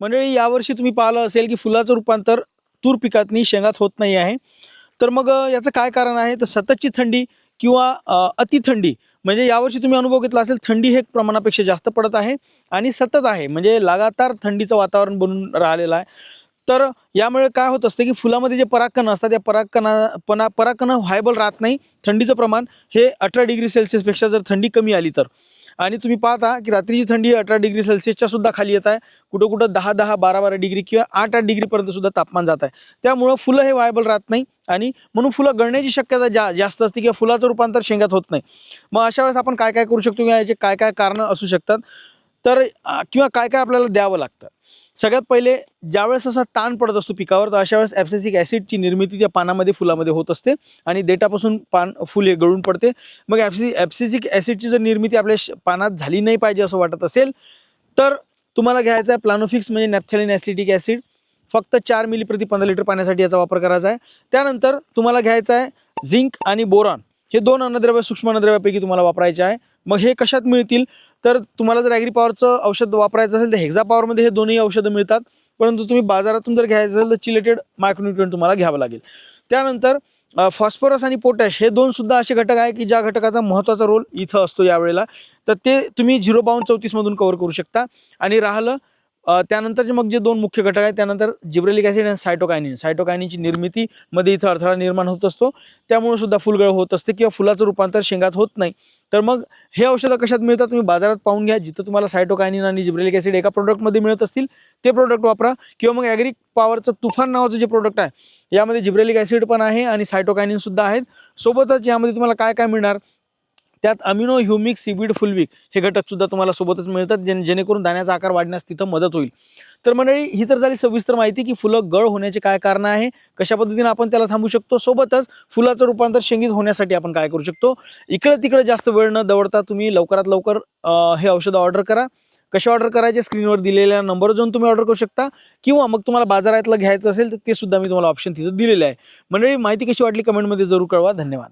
मंडळी यावर्षी तुम्ही पाहिलं असेल की फुलाचं रूपांतर तूर पिकातनी शेंगात होत नाही आहे. तर मग याचं काय कारण आहे? तर सततची थंडी किंवा अतिथंडी म्हणजे यावर्षी तुम्ही अनुभव घेतला असेल थंडी हे प्रमाणापेक्षा जास्त पडत आहे आणि सतत आहे. म्हणजे लगातार थंडीचं वातावरण बनून राहिलेलं आहे. तर यामुळे काय होत असतं की फुलामध्ये जे परागकण असतात त्या परागकणा पणा परागकण व्हायबल राहत नाही. थंडीचं प्रमाण हे अठरा डिग्री सेल्सिअसपेक्षा जर थंडी कमी आली तर. आणि तुम्ही पाहता की रात्रीची थंडी अठरा डिग्री सेल्सिअसच्या सुद्धा खाली येत आहे. कुठं कुठं दहा दहा बारा बारा डिग्री किंवा आठ आठ डिग्रीपर्यंत सुद्धा तापमान जात आहे. त्यामुळं फुलं हे वायबल राहत नाही आणि म्हणून फुलं गळण्याची शक्यता जा जास्त असते किंवा फुलाचं रूपांतर शेंगात होत नाही. मग अशा वेळेस आपण काय काय करू शकतो? किंवा याचे काय काय कारणं असू शकतात? तर किंवा काय काय आपल्याला द्यावं लागतं? सगळ्यात पहिले ज्यावेळेस असा ताण पडत असतो पिकावर तर अशा वेळेस ॲप्सेसिक ॲसिडची निर्मिती त्या पानामध्ये फुलामध्ये होत असते आणि देठापासून पान फुले गळून पडते. मग ॲप्सि ॲप्सेसिक ॲसिडची जर निर्मिती आपल्या श- पानात झाली नाही पाहिजे असं वाटत असेल तर तुम्हाला घ्यायचं आहे प्लानोफिक्स म्हणजे नॅप्थॅलिन ॲसिडिक ॲसिड. फक्त चार मिली प्रति पंधरा लिटर पाण्यासाठी याचा वापर करायचा आहे. त्यानंतर तुम्हाला घ्यायचं आहे झिंक आणि बोरॉन. हे दोन अन्नद्रव्य सूक्ष्म अन्नद्रव्यापैकी तुम्हाला वापरायचे आहे. मग हे कशात मिळतील? तर तुम्हाला जर ॲग्री पॉवरचं औषध वापरायचं असेल तर हेक्झा पॉवरमध्ये हे दोन्ही औषधं मिळतात. परंतु तुम्ही बाजारातून जर घ्यायचं असेल तर चिलेटेड मायक्रोन्युट्रियन तुम्हाला घ्यावं लागेल. त्यानंतर फॉस्फरस आणि पोटॅश हे दोन सुद्धा असे घटक आहे की ज्या घटकाचा महत्त्वाचा रोल इथं असतो यावेळेला. तर ते तुम्ही झिरो बावन्न चौतीसमधून कव्हर करू शकता. आणि राहिलं त्यानंतरचे मग जे दोन मुख्य घटक आहेत त्यानंतर जिब्रेलिक ॲसिड आणि सायटोकायनिन. सायटोकायनिनची निर्मितीमध्ये इथं अडथळा निर्माण होत असतो. त्यामुळे सुद्धा फुलगळ होत असते किंवा फुलाचं रूपांतर शेंगात होत नाही. तर मग हे औषधं कशात मिळतात तुम्ही बाजारात पाहून घ्या. जिथं तुम्हाला सायटोकायनिन आणि जिब्रेलिक ॲसिड एका प्रोडक्टमध्ये मिळत असतील ते प्रोडक्ट वापरा. किंवा मग ॲग्रिक पॉवरचं तुफान नावाचं जे प्रोडक्ट आहे यामध्ये जिब्रेलिक ॲसिड पण आहे आणि सायटोकायनिन सुद्धा आहेत. सोबतच यामध्ये तुम्हाला काय काय मिळणार? त्यात अमिनो ह्युमिक सीबीड फुलविक हे घटकसुद्धा तुम्हाला सोबतच मिळतात जे जेणेकरून दाण्याचा आकार वाढण्यास तिथं मदत होईल. तर मंडळी ही तर झाली सविस्तर माहिती की फुलं गळ होण्याचे काय कारण आहे कशा पद्धतीने आपण त्याला थांबू शकतो सोबतच फुलाचं रूपांतर शेंगीत होण्यासाठी आपण काय करू शकतो. इकडे तिकडे जास्त वेळ न दवडता तुम्ही लवकरात लवकर हे औषधं ऑर्डर करा. कसे ऑर्डर करायचे? स्क्रीनवर दिलेल्या नंबरवर जाऊन तुम्ही ऑर्डर करू शकता. किंवा मग तुम्हाला बाजारातलं घ्यायचं असेल तर ते सुद्धा मी तुम्हाला ऑप्शन तिथं दिलेलं आहे. मंडळी माहिती कशी वाटली कमेंटमध्ये जरूर कळवा. धन्यवाद.